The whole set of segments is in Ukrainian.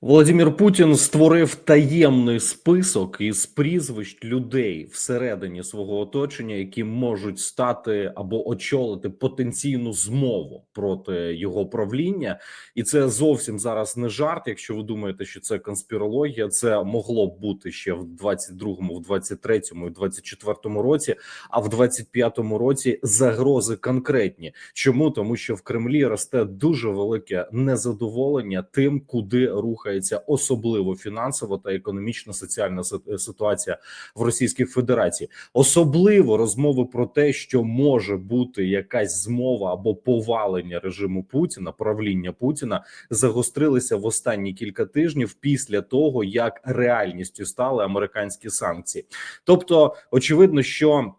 Володимир Путін створив таємний список із прізвищ людей всередині свого оточення, які можуть стати або очолити потенційну змову проти його правління, і це зовсім зараз не жарт. Якщо ви думаєте, що це конспірологія, це могло б бути ще в 22-му, в 23-му і 24-му році. А в 25-му році загрози конкретні. Чому тому, що в Кремлі росте дуже велике незадоволення тим, куди рухається особливо фінансово та економічно соціальна ситуація в Російській Федерації, особливо розмови про те, що може бути якась змова або повалення режиму Путіна, правління Путіна, загострилися в останні кілька тижнів після того, як реальністю стали американські санкції. Тобто, очевидно, що.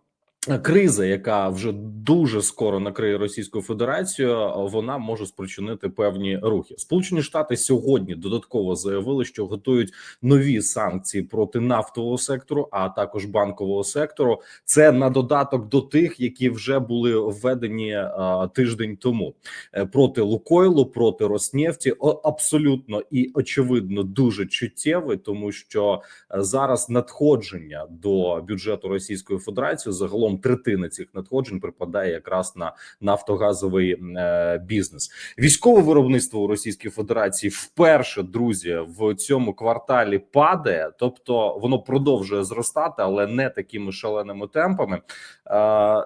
Криза, яка вже дуже скоро накриє Російську Федерацію, вона може спричинити певні рухи. Сполучені Штати сьогодні додатково заявили, що готують нові санкції проти нафтового сектору, а також банкового сектору. Це на додаток до тих, які вже були введені а, тиждень тому Е, проти Лукойлу, проти Роснефті. Абсолютно і очевидно дуже чуттєвий, тому що е, зараз надходження до бюджету Російської Федерації загалом третина цих надходжень припадає якраз на нафтогазовий е, бізнес. Військове виробництво у Російській Федерації вперше друзі в цьому кварталі падає, тобто воно продовжує зростати, але не такими шаленими темпами. Е,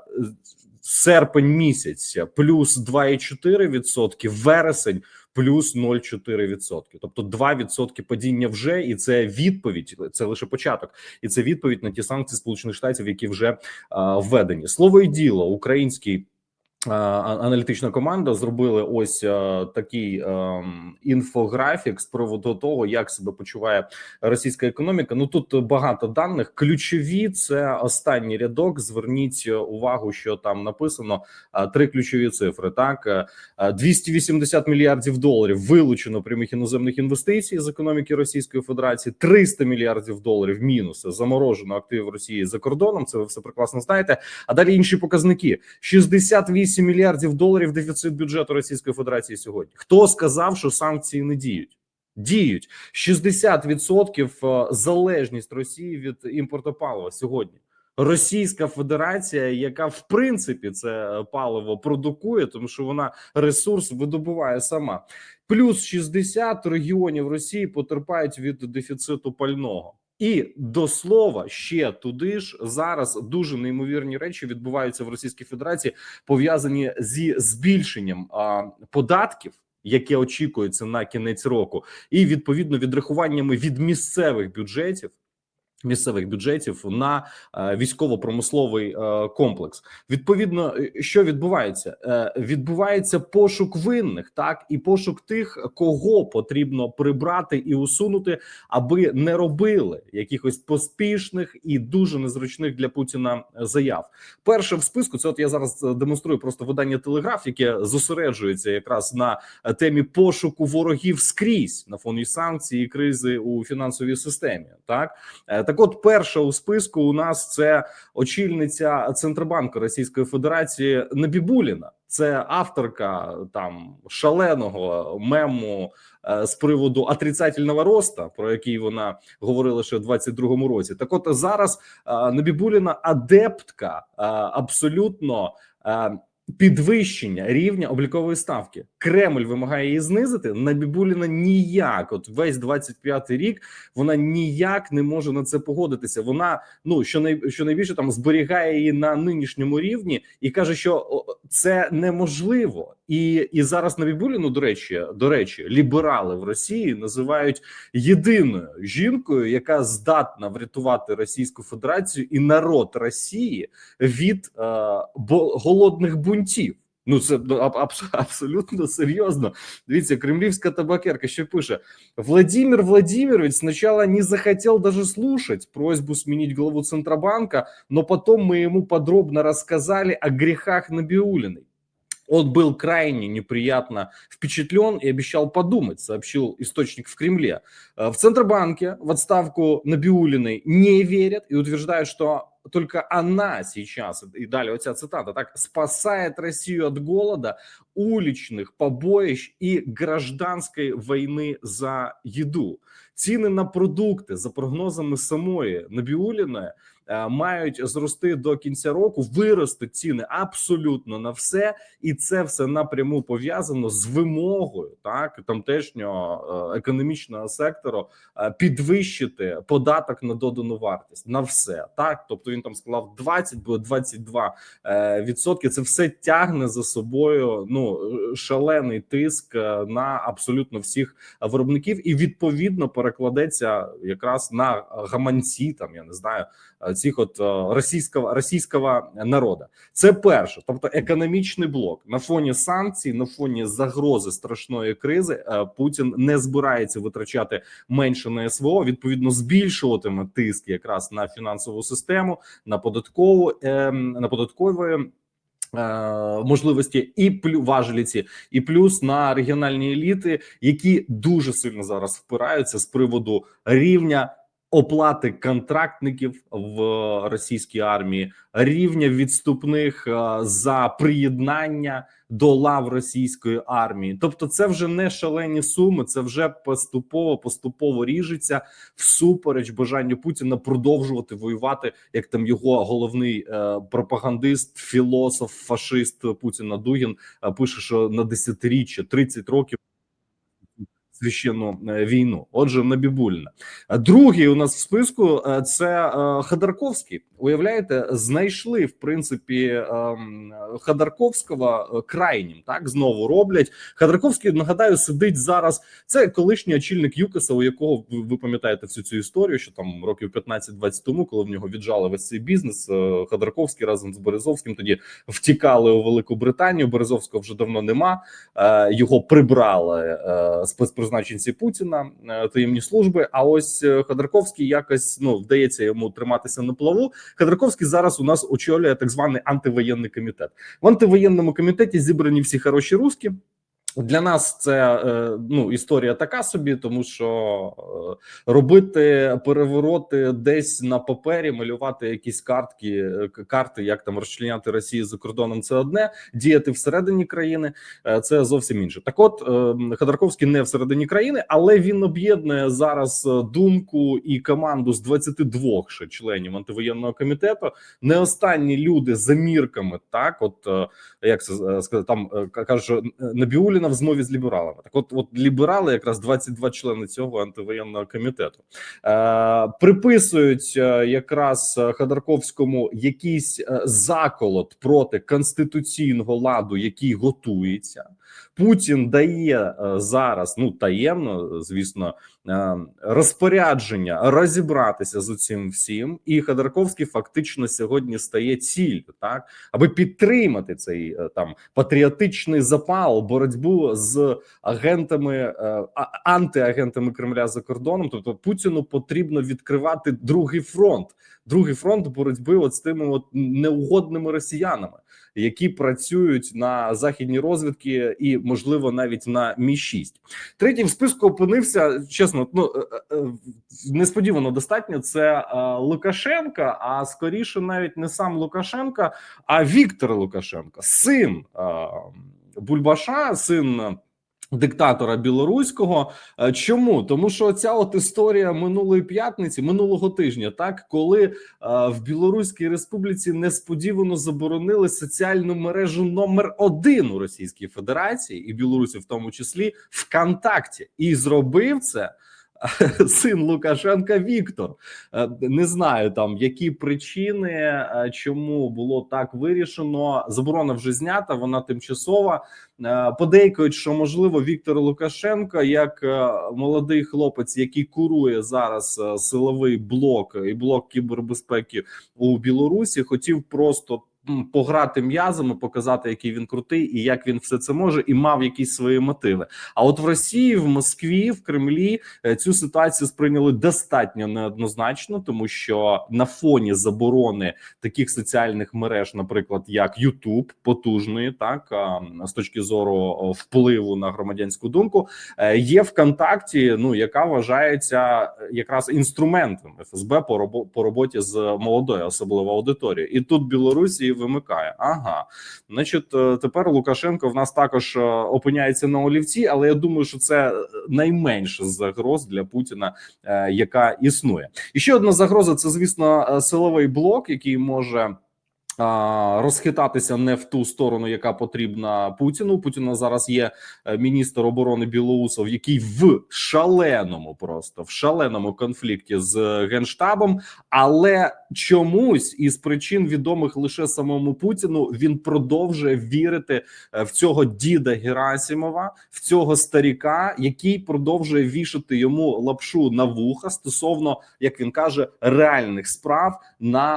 серпень місяць плюс 2,4%, вересень плюс 0,4%. Тобто 2% падіння вже, і це відповідь. Це лише початок, і це відповідь на ті санкції Сполучених Штатів, які вже а, введені. Слово і діло, український. Аналітична команда зробили ось а, такий ем, інфографік з приводу того, як себе почуває російська економіка. Ну тут багато даних. Ключові це останній рядок. Зверніть увагу, що там написано а, три ключові цифри. Так Е, е, 280 мільярдів доларів вилучено прямих іноземних інвестицій з економіки Російської Федерації. 300 мільярдів доларів мінуси заморожено активів Росії за кордоном. Це ви все прекрасно знаєте. А далі інші показники: 68 мільярдів доларів дефіцит бюджету Російської Федерації сьогодні. Хто сказав, що санкції не діють? Діють 60% залежність Росії від імпорту палива сьогодні. Російська Федерація, яка в принципі це паливо продукує, тому що вона ресурс видобуває сама. Плюс 60 регіонів Росії потерпають від дефіциту пального. І до слова, ще туди ж зараз дуже неймовірні речі відбуваються в Російській Федерації, пов'язані зі збільшенням а, податків. Яке очікується на кінець року, і відповідно відрахуваннями від місцевих бюджетів місцевих бюджетів на е, військово-промисловий е, комплекс. Відповідно, е, що відбувається? Відбувається пошук винних, так і пошук тих, кого потрібно прибрати і усунути, аби не робили якихось поспішних і дуже незручних для Путіна заяв. Перше в списку це от я зараз демонструю просто видання телеграф, яке зосереджується якраз на темі пошуку ворогів скрізь на фоні санкцій і кризи у фінансовій системі. Так так, от, перша у списку у нас це очільниця Центробанку Російської Федерації Набібуліна. Це авторка там шаленого мему е, з приводу отрицательного роста, про який вона говорила ще в 22-му році. Так, от зараз е, Набібуліна адептка е, абсолютно. Підвищення рівня облікової ставки Кремль вимагає її знизити. Набібуліна ніяк, от весь 25-й рік, вона ніяк не може на це погодитися. Вона ну що най, що найбільше там зберігає її на нинішньому рівні і каже, що це неможливо. І і зараз Набібуліну, до речі, до речі, ліберали в Росії називають єдиною жінкою, яка здатна врятувати Російську Федерацію і народ Росії від е, голодних бунтів. Ну це ну, аб- абс- абсолютно серйозно. Дивіться, кремлівська табакерка що пише: Владимир Владимирович сначала не захотел даже слушать просьбу сменить главу Центробанка, но потом мы ему подробно рассказали о грехах Набиулиной. Он был крайне неприятно впечатлен и обещал подумать, сообщил источник в Кремле. Э, В Центробанке в отставку Набиулиной не верят и утверждают, что только она сейчас, и далее оця цитата, так, спасает Россию от голода, уличных побоїщ і гражданської війни за їду. Ціни на продукти за прогнозами самої Набіуліної мають зрости до кінця року. Виростуть ціни абсолютно на все, і це все напряму пов'язано з вимогою так тамтешнього е, економічного сектору е, підвищити податок на додану вартість на все. Так, тобто він там склав 20, буде 22 е, відсотки. Це все тягне за собою ну шалений тиск е, на абсолютно всіх виробників, і відповідно перекладеться якраз на гаманці. Там я не знаю е, цих от е, російського російського народу. Це перше, тобто економічний блок на фоні санкцій, на фоні загрози страшної кризи. е, Путін не збирається витрачати менше на СВО. Відповідно, збільшуватиме тиск якраз на фінансову систему, на податкову ем, на податкові. е, Можливості і плю важелі ці, і плюс на регіональні еліти, які дуже сильно зараз впираються з приводу рівня оплати контрактників в російській армії, рівня відступних е, за приєднання до лав російської армії. Тобто, це вже не шалені суми, це вже поступово поступово ріжеться всупереч бажанню Путіна продовжувати воювати, як там його головний е, пропагандист, філософ, фашист Путіна Дугін е, пише, що на десятиріччя 30 років. Священну е, війну, отже, набібульна. Другий у нас в списку е, це е, Ходорковський. Уявляєте, знайшли в принципі ем, Ходорковського крайнім. Так знову роблять. Ходорковський, нагадаю, сидить зараз. Це колишній очільник ЮКОСа, у якого ви- пам'ятаєте всю цю історію, що там років 15-20 тому, коли в нього віджали весь цей бізнес, Ходорковський разом з Березовським тоді втікали у Велику Британію. Березовського вже давно нема. Його прибрали е, спецпризначенці Путіна, е, таємні служби. А ось е, Ходорковський якось ну вдається йому триматися на плаву. Ходорковський зараз у нас очолює так званий антивоєнний комітет. В антивоєнному комітеті зібрані всі хороші русські. Для нас це е, ну історія така собі, тому що е, робити перевороти десь на папері, малювати якісь картки, е, карти, як там розчленяти Росію за кордоном. Це одне діяти всередині країни. Це зовсім інше. Так, от Ходорковський не всередині країни, але він об'єднує зараз думку і команду з 22 ще членів антивоєнного комітету. Не останні люди за мірками, так от як це сказати, там ка- каже е, Набіуліна в змові з лібералами. Так, от, от ліберали, якраз 22 члени цього антивоєнного комітету, е, приписують е, якраз е, Ходорковському якийсь е, заколот проти конституційного ладу, який готується. Путін дає зараз, ну таємно, звісно, розпорядження розібратися з цим всім, і Ходорковський фактично сьогодні стає ціллю, так аби підтримати цей е, там патріотичний запал, боротьбу з агентами е, антиагентами Кремля за кордоном. Тобто Путіну потрібно відкривати другий фронт, другий фронт боротьби от з тими от неугодними росіянами, які працюють на західній розвідки і, можливо, навіть на мі 6 Третій в списку опинився чесно. Ну е, е, несподівано достатньо. Це е, Лукашенка, а скоріше навіть не сам Лукашенка, а Віктор Лукашенко, син е, Бульбаша, син. Диктатора білоруського. Е, чому? Тому, що ця от історія минулої п'ятниці, минулого тижня, так коли е, в Білоруській Республіці несподівано заборонили соціальну мережу номер один у Російській Федерації і Білорусі, в тому числі ВКонтакті, і зробив це син Лукашенка Віктор. Е, Не знаю там які причини, е, чому було так вирішено. Заборона вже знята, вона тимчасова. Е, Подейкують, що можливо Віктор Лукашенко, як молодий хлопець, який курує зараз силовий блок і блок кібербезпеки у Білорусі, хотів просто пограти м'язами, показати, який він крутий і як він все це може, і мав якісь свої мотиви. А от в Росії, в Москві, в Кремлі е, цю ситуацію сприйняли достатньо неоднозначно, тому що на фоні заборони таких соціальних мереж, наприклад, як YouTube, потужної, так з точки зору впливу на громадянську думку, е, є ВКонтакті, ну яка вважається е, якраз інструментом ФСБ по робо- по роботі з молодою, особливо аудиторією, і тут Білорусі вимикає. Ага, значить, е, тепер Лукашенко в нас також е, опиняється на олівці, але я думаю, що це найменше загроз для Путіна, е, яка існує. І ще одна загроза це, звісно, силовий блок, який може. Розхитатися не в ту сторону, яка потрібна Путіну. Путіна зараз є е, міністр оборони Білоусов, який в шаленому, просто в шаленому конфлікті з генштабом, але чомусь із причин відомих лише самому Путіну він продовжує вірити е, в цього діда Герасімова, в цього старіка, який продовжує вішати йому лапшу на вуха стосовно, як він каже, реальних справ на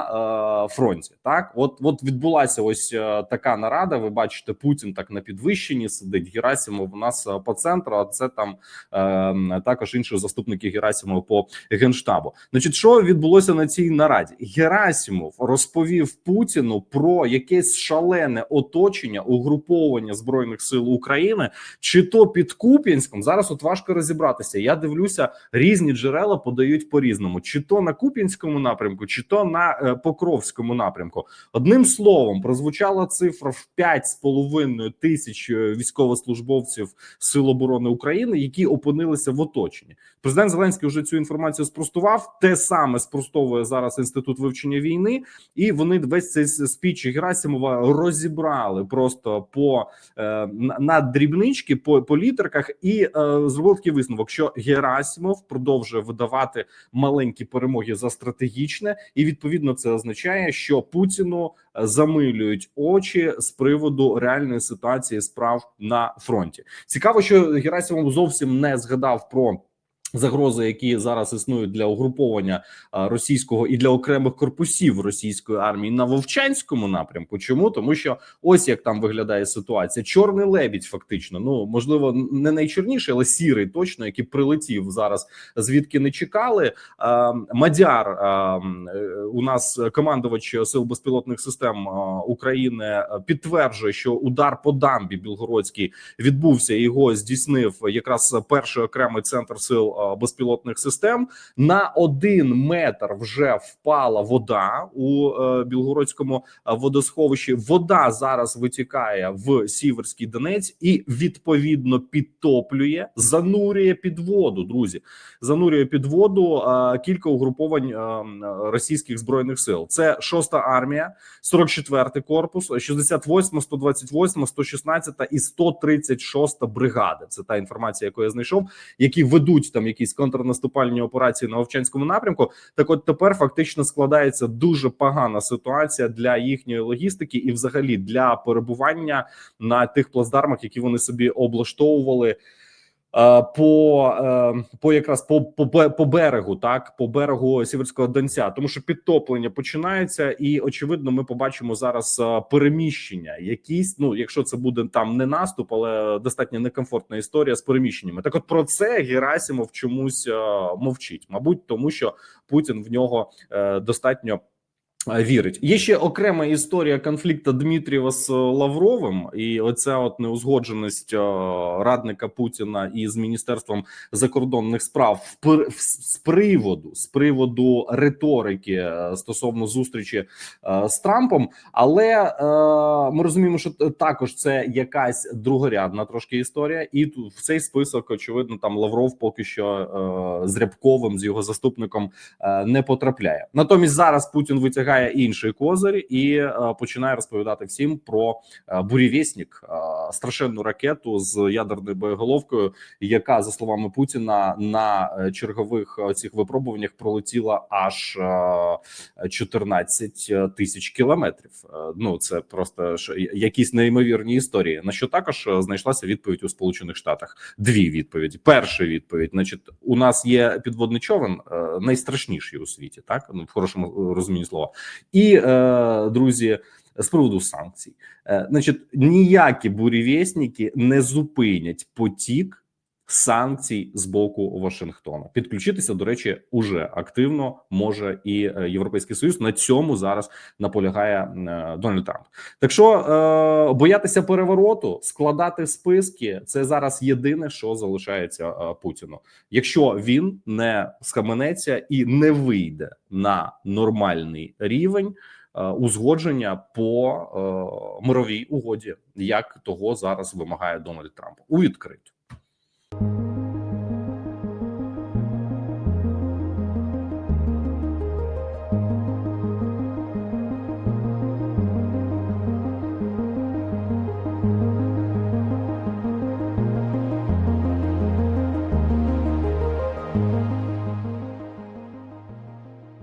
е, фронті. Так, от от відбулася ось е, така нарада. Ви бачите, Путін так на підвищенні сидить. Герасімов у нас е, по центру. А це там е, також інші заступники Герасімова по генштабу. Значить, що відбулося на цій нараді? Герасімов розповів Путіну про якесь шалене оточення угруповання збройних сил України, чи то під Куп'янськом. Зараз от важко розібратися. Я дивлюся, різні джерела подають по різному, чи то на Куп'янському напрямку, чи то на е, Покровському напрямку. Одним словом, прозвучала цифра в 5,5 тисяч е, військовослужбовців Сил оборони України, які опинилися в оточенні. Президент Зеленський вже цю інформацію спростував. Те саме спростовує зараз інститут вивчення війни, і вони весь цей спіч Герасимова розібрали просто по е, на, дрібнички, по, по літерках, і е, зробив такий висновок, що Герасимов продовжує видавати маленькі перемоги за стратегічне, і відповідно це означає, що Путіну е, замилюють очі з приводу реальної ситуації справ на фронті. Цікаво, що Герасимов зовсім не згадав про. Загрози, які зараз існують для угруповання російського і для окремих корпусів російської армії на Вовчанському напрямку. Чому тому, що ось як там виглядає ситуація: чорний лебідь, фактично, ну можливо, не найчорніший, але сірий, точно, який прилетів зараз, звідки не чекали. Мадяр е, у нас командувач сил безпілотних систем України е, підтверджує, що удар по дамбі Білгородській відбувся. Його здійснив якраз перший окремий центр сил безпілотних систем. На один метр вже впала вода у е, Білгородському водосховищі. Вода зараз витікає в Сіверський Донець і відповідно підтоплює, занурює під воду. Друзі, занурює під воду кілька угруповань російських збройних сил. Це шоста армія, 44-й корпус, 68, 128, 116 і 136 бригади. Це та інформація, яку я знайшов, які ведуть там якісь контрнаступальні операції на Овчанському напрямку. Так, от тепер фактично складається дуже погана ситуація для їхньої логістики і, взагалі, для перебування на тих плацдармах, які вони собі облаштовували. Е, По е, по якраз по, по по берегу, так по берегу Сіверського Донця, тому що підтоплення починається, і очевидно, ми побачимо зараз е, переміщення. Якісь, ну якщо це буде там не наступ, але достатньо некомфортна історія з переміщеннями. Так, от про це Герасимов чомусь мовчить, мабуть, тому що Путін в нього достатньо. Е, Вірить, є ще окрема історія конфлікту Дмитрієва з е, Лавровим, і оця от неузгодженість е, радника Путіна із міністерством закордонних справ з приводу з приводу риторики стосовно зустрічі з Трампом. Але ми розуміємо, що також це якась другорядна трошки історія, і тут в цей список очевидно там Лавров поки що з Рябковим з його заступником не потрапляє. Натомість зараз Путін витягає інший козир і е, починає розповідати всім про е, бурєвєснік, е, страшенну ракету з ядерною боєголовкою, яка за словами Путіна на чергових цих випробуваннях пролетіла аж е, 14 тисяч кілометрів. Ну це просто якісь неймовірні історії. На що також знайшлася відповідь у Сполучених Штатах. Дві відповіді. Перша відповідь: значить, у нас є підводний човен, найстрашніший у світі, так ну в хорошому розумінні слова. І е, друзі, з приводу санкцій. Е, Значить, ніякі бурєвєсники не зупинять потік санкцій з боку Вашингтона. Підключитися, до речі, уже активно може і е, Європейський Союз. На цьому зараз наполягає е, Дональд Трамп. Так що е, боятися перевороту, складати списки це зараз єдине, що залишається Путіну. Якщо він не схаменеться і не вийде на нормальний рівень. Узгодження по е, мировій угоді, як того зараз вимагає Дональд Трамп у відкриту.